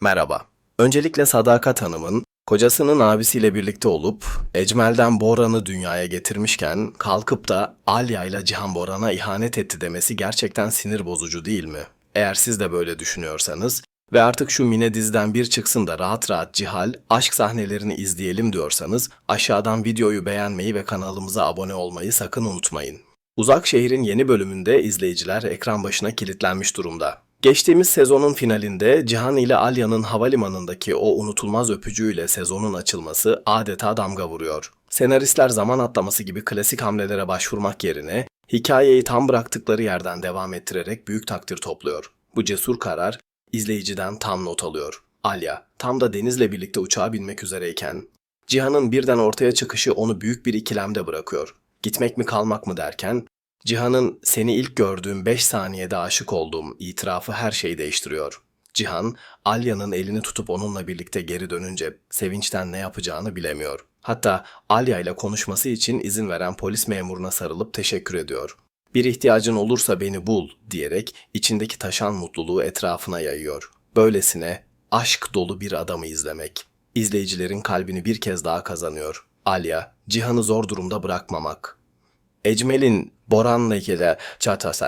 Merhaba. Öncelikle Sadakat Hanım'ın kocasının abisiyle birlikte olup Ecmel'den Boran'ı dünyaya getirmişken kalkıp da Alya ile Cihan Boran'a ihanet etti demesi gerçekten sinir bozucu değil mi? Eğer siz de böyle düşünüyorsanız ve artık şu Mine diziden bir çıksın da rahat rahat Cihal, aşk sahnelerini izleyelim diyorsanız aşağıdan videoyu beğenmeyi ve kanalımıza abone olmayı sakın unutmayın. Uzak Şehir'in yeni bölümünde izleyiciler ekran başına kilitlenmiş durumda. Geçtiğimiz sezonun finalinde Cihan ile Alya'nın havalimanındaki o unutulmaz öpücüğüyle sezonun açılması adeta damga vuruyor. Senaristler zaman atlaması gibi klasik hamlelere başvurmak yerine hikayeyi tam bıraktıkları yerden devam ettirerek büyük takdir topluyor. Bu cesur karar izleyiciden tam not alıyor. Alya tam da Deniz'le birlikte uçağa binmek üzereyken Cihan'ın birden ortaya çıkışı onu büyük bir ikilemde bırakıyor. Gitmek mi kalmak mı derken Cihan'ın seni ilk gördüğüm 5 saniyede aşık olduğum itirafı her şeyi değiştiriyor. Cihan, Alya'nın elini tutup onunla birlikte geri dönünce sevinçten ne yapacağını bilemiyor. Hatta Alya ile konuşması için izin veren polis memuruna sarılıp teşekkür ediyor. Bir ihtiyacın olursa beni bul diyerek içindeki taşan mutluluğu etrafına yayıyor. Böylesine aşk dolu bir adamı izlemek. İzleyicilerin kalbini bir kez daha kazanıyor. Alya, Cihan'ı zor durumda bırakmamak. Ecmel'in Boran'la ilgili çatası.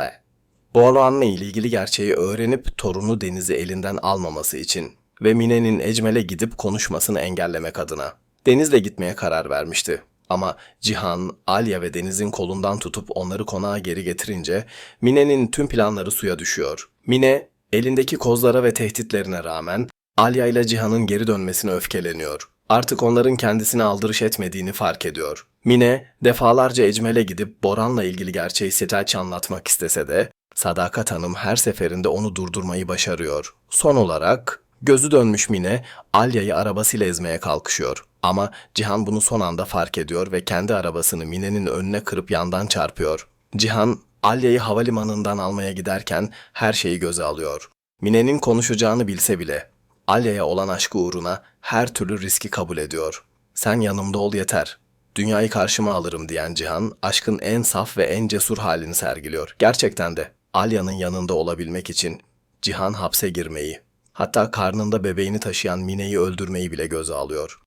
Boran'la ilgili gerçeği öğrenip torunu Deniz'i elinden almaması için ve Mine'nin Ecmel'e gidip konuşmasını engellemek adına. Deniz'le gitmeye karar vermişti. Ama Cihan, Alya ve Deniz'in kolundan tutup onları konağa geri getirince Mine'nin tüm planları suya düşüyor. Mine, elindeki kozlara ve tehditlerine rağmen Alya ile Cihan'ın geri dönmesine öfkeleniyor. Artık onların kendisine aldırış etmediğini fark ediyor. Mine defalarca Ecmel'e gidip Boran'la ilgili gerçeği Sitelç'e anlatmak istese de Sadakat Hanım her seferinde onu durdurmayı başarıyor. Son olarak gözü dönmüş Mine Alya'yı arabasıyla ezmeye kalkışıyor. Ama Cihan bunu son anda fark ediyor ve kendi arabasını Mine'nin önüne kırıp yandan çarpıyor. Cihan Alya'yı havalimanından almaya giderken her şeyi göze alıyor. Mine'nin konuşacağını bilse bile Alya'ya olan aşkı uğruna her türlü riski kabul ediyor. Sen yanımda ol yeter. Dünyayı karşıma alırım diyen Cihan, aşkın en saf ve en cesur halini sergiliyor. Gerçekten de Alya'nın yanında olabilmek için Cihan hapse girmeyi, hatta karnında bebeğini taşıyan Mine'yi öldürmeyi bile göze alıyor.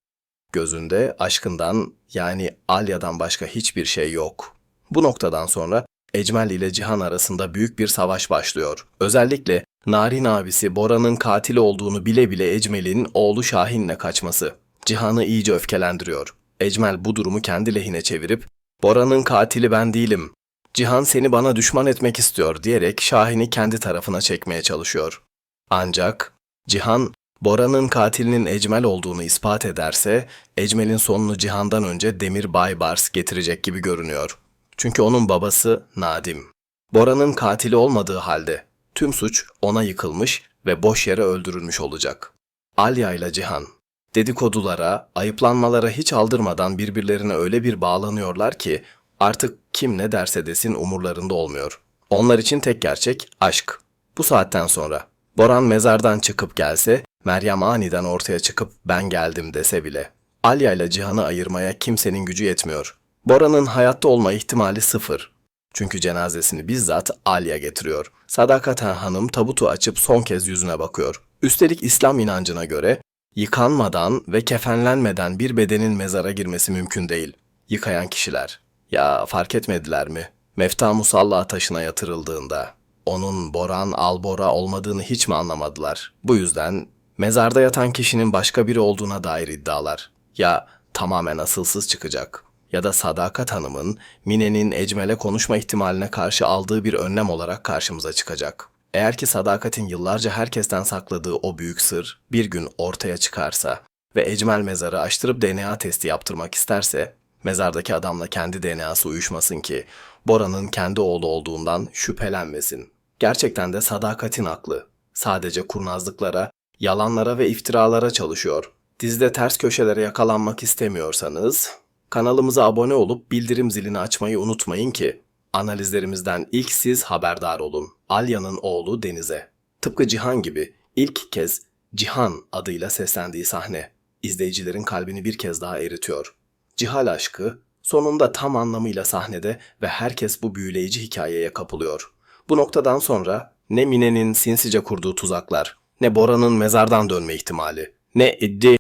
Gözünde aşkından yani Alya'dan başka hiçbir şey yok. Bu noktadan sonra Ecmel ile Cihan arasında büyük bir savaş başlıyor. Özellikle Narin abisi Bora'nın katil olduğunu bile bile Ecmel'in oğlu Şahin'le kaçması Cihan'ı iyice öfkelendiriyor. Ecmel bu durumu kendi lehine çevirip Bora'nın katili ben değilim. Cihan seni bana düşman etmek istiyor diyerek Şahin'i kendi tarafına çekmeye çalışıyor. Ancak Cihan Bora'nın katilinin Ecmel olduğunu ispat ederse Ecmel'in sonunu Cihan'dan önce Demir Baybars getirecek gibi görünüyor. Çünkü onun babası Nadim. Bora'nın katili olmadığı halde tüm suç ona yıkılmış ve boş yere öldürülmüş olacak. Alya ile Cihan dedikodulara, ayıplanmalara hiç aldırmadan birbirlerine öyle bir bağlanıyorlar ki artık kim ne derse desin umurlarında olmuyor. Onlar için tek gerçek aşk. Bu saatten sonra Boran mezardan çıkıp gelse, Meryem aniden ortaya çıkıp ben geldim dese bile. Alya ile Cihan'ı ayırmaya kimsenin gücü yetmiyor. Bora'nın hayatta olma ihtimali sıfır. Çünkü cenazesini bizzat Alya getiriyor. Sadakat Hanım tabutu açıp son kez yüzüne bakıyor. Üstelik İslam inancına göre yıkanmadan ve kefenlenmeden bir bedenin mezara girmesi mümkün değil. Yıkayan kişiler. Ya fark etmediler mi? Mefta musalla taşına yatırıldığında onun Boran Albora olmadığını hiç mi anlamadılar? Bu yüzden mezarda yatan kişinin başka biri olduğuna dair iddialar. Ya tamamen asılsız çıkacak ya da Sadakat Hanım'ın Mine'nin Ecmel'e konuşma ihtimaline karşı aldığı bir önlem olarak karşımıza çıkacak. Eğer ki Sadakat'in yıllarca herkesten sakladığı o büyük sır bir gün ortaya çıkarsa ve Ecmel mezarı açtırıp DNA testi yaptırmak isterse, mezardaki adamla kendi DNA'sı uyuşmasın ki Bora'nın kendi oğlu olduğundan şüphelenmesin. Gerçekten de Sadakat'in aklı. Sadece kurnazlıklara, yalanlara ve iftiralara çalışıyor. Dizide ters köşelere yakalanmak istemiyorsanız kanalımıza abone olup bildirim zilini açmayı unutmayın ki analizlerimizden ilk siz haberdar olun. Alya'nın oğlu Deniz'e. Tıpkı Cihan gibi ilk kez Cihan adıyla seslendiği sahne izleyicilerin kalbini bir kez daha eritiyor. Cihal aşkı sonunda tam anlamıyla sahnede ve herkes bu büyüleyici hikayeye kapılıyor. Bu noktadan sonra ne Mine'nin sinsice kurduğu tuzaklar, ne Bora'nın mezardan dönme ihtimali, ne iddi.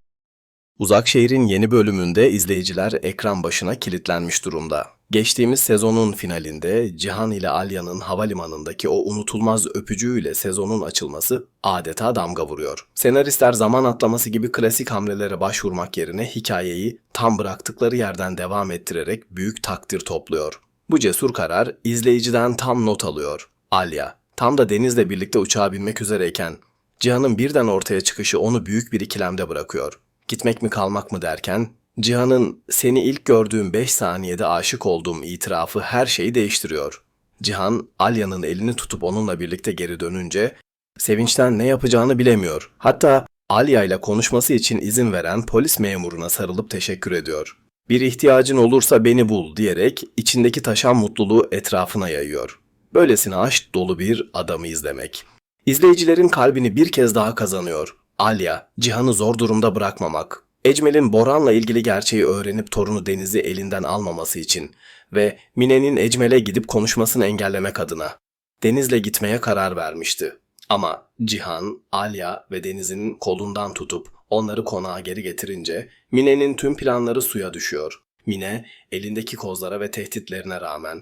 Uzak Şehir'in yeni bölümünde izleyiciler ekran başına kilitlenmiş durumda. Geçtiğimiz sezonun finalinde Cihan ile Alya'nın havalimanındaki o unutulmaz öpücüğüyle sezonun açılması adeta damga vuruyor. Senaristler zaman atlaması gibi klasik hamlelere başvurmak yerine hikayeyi tam bıraktıkları yerden devam ettirerek büyük takdir topluyor. Bu cesur karar izleyiciden tam not alıyor. Alya, tam da Deniz'le birlikte uçağa binmek üzereyken Cihan'ın birden ortaya çıkışı onu büyük bir ikilemde bırakıyor. Gitmek mi kalmak mı derken Cihan'ın seni ilk gördüğüm 5 saniyede aşık olduğum itirafı her şeyi değiştiriyor. Cihan, Alya'nın elini tutup onunla birlikte geri dönünce sevinçten ne yapacağını bilemiyor. Hatta Alya ile konuşması için izin veren polis memuruna sarılıp teşekkür ediyor. Bir ihtiyacın olursa beni bul diyerek içindeki taşan mutluluğu etrafına yayıyor. Böylesine aşk dolu bir adamı izlemek. İzleyicilerin kalbini bir kez daha kazanıyor. Alya, Cihan'ı zor durumda bırakmamak, Ecmel'in Boran'la ilgili gerçeği öğrenip torunu Deniz'i elinden almaması için ve Mine'nin Ecmel'e gidip konuşmasını engellemek adına. Deniz'le gitmeye karar vermişti. Ama Cihan, Alya ve Deniz'in kolundan tutup onları konağa geri getirince Mine'nin tüm planları suya düşüyor. Mine elindeki kozlara ve tehditlerine rağmen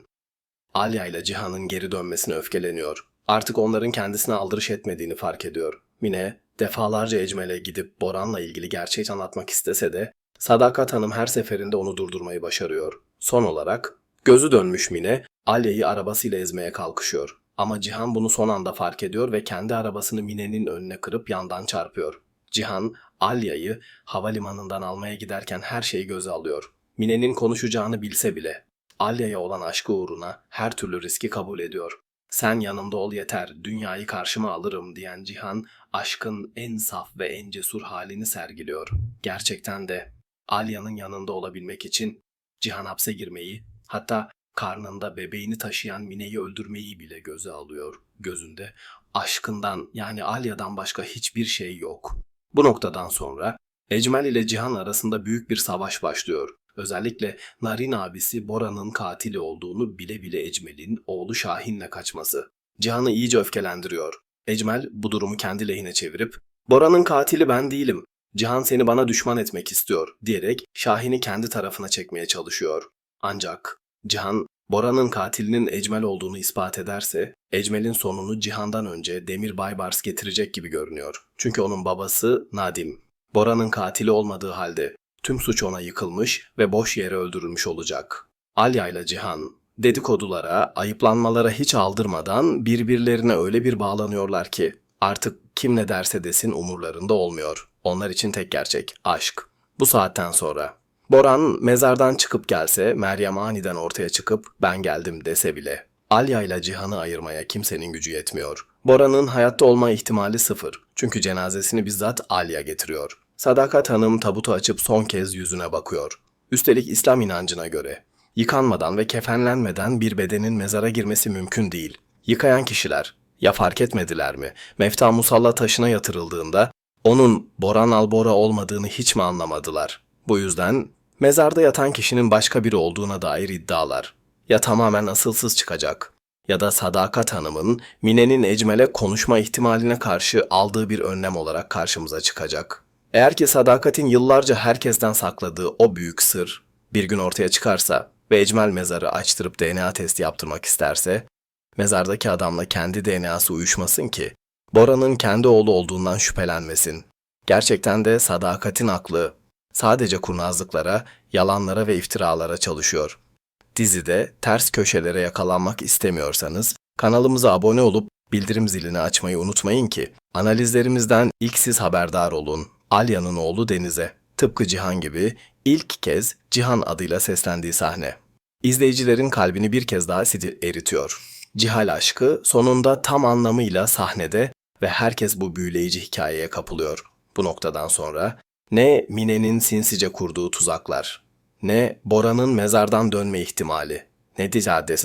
Alya ile Cihan'ın geri dönmesine öfkeleniyor. Artık onların kendisine aldırış etmediğini fark ediyor. Mine defalarca Ecmel'e gidip Boran'la ilgili gerçeği anlatmak istese de Sadakat Hanım her seferinde onu durdurmayı başarıyor. Son olarak gözü dönmüş Mine Alya'yı arabasıyla ezmeye kalkışıyor. Ama Cihan bunu son anda fark ediyor ve kendi arabasını Mine'nin önüne kırıp yandan çarpıyor. Cihan Alya'yı havalimanından almaya giderken her şeyi göze alıyor. Mine'nin konuşacağını bilse bile Alya'ya olan aşkı uğruna her türlü riski kabul ediyor. Sen yanımda ol yeter, dünyayı karşıma alırım diyen Cihan, aşkın en saf ve en cesur halini sergiliyor. Gerçekten de Alya'nın yanında olabilmek için Cihan hapse girmeyi, hatta karnında bebeğini taşıyan Mine'yi öldürmeyi bile göze alıyor. Gözünde aşkından yani Alya'dan başka hiçbir şey yok. Bu noktadan sonra Ecmel ile Cihan arasında büyük bir savaş başlıyor. Özellikle Narin abisi Bora'nın katili olduğunu bile bile Ecmel'in oğlu Şahin'le kaçması. Cihan'ı iyice öfkelendiriyor. Ecmel bu durumu kendi lehine çevirip Bora'nın katili ben değilim. Cihan seni bana düşman etmek istiyor diyerek Şahin'i kendi tarafına çekmeye çalışıyor. Ancak Cihan Bora'nın katilinin Ecmel olduğunu ispat ederse Ecmel'in sonunu Cihan'dan önce Demir Baybars getirecek gibi görünüyor. Çünkü onun babası Nadim. Bora'nın katili olmadığı halde tüm suç ona yıkılmış ve boş yere öldürülmüş olacak. Alya ile Cihan dedikodulara, ayıplanmalara hiç aldırmadan birbirlerine öyle bir bağlanıyorlar ki artık kim ne derse desin umurlarında olmuyor. Onlar için tek gerçek aşk. Bu saatten sonra Boran mezardan çıkıp gelse, Meryem aniden ortaya çıkıp ben geldim dese bile Alya ile Cihan'ı ayırmaya kimsenin gücü yetmiyor. Bora'nın hayatta olma ihtimali sıfır. Çünkü cenazesini bizzat Alya getiriyor. Sadakat Hanım tabutu açıp son kez yüzüne bakıyor. Üstelik İslam inancına göre yıkanmadan ve kefenlenmeden bir bedenin mezara girmesi mümkün değil. Yıkayan kişiler ya fark etmediler mi? Mefta musalla taşına yatırıldığında onun Boran Albora olmadığını hiç mi anlamadılar? Bu yüzden mezarda yatan kişinin başka biri olduğuna dair iddialar ya tamamen asılsız çıkacak ya da Sadakat Hanım'ın Mine'nin Ecmel'e konuşma ihtimaline karşı aldığı bir önlem olarak karşımıza çıkacak. Eğer ki Sadakat'in yıllarca herkesten sakladığı o büyük sır bir gün ortaya çıkarsa ve Ecmel mezarı açtırıp DNA testi yaptırmak isterse, mezardaki adamla kendi DNA'sı uyuşmasın ki Bora'nın kendi oğlu olduğundan şüphelenmesin. Gerçekten de Sadakat'in aklı sadece kurnazlıklara, yalanlara ve iftiralara çalışıyor. Dizide ters köşelere yakalanmak istemiyorsanız kanalımıza abone olup bildirim zilini açmayı unutmayın ki analizlerimizden ilk siz haberdar olun. Alya'nın oğlu Deniz'e tıpkı Cihan gibi ilk kez Cihan adıyla seslendiği sahne. İzleyicilerin kalbini bir kez daha eritiyor. Cihal aşkı sonunda tam anlamıyla sahnede ve herkes bu büyüleyici hikayeye kapılıyor. Bu noktadan sonra ne Mine'nin sinsice kurduğu tuzaklar, ne Bora'nın mezardan dönme ihtimali, ne de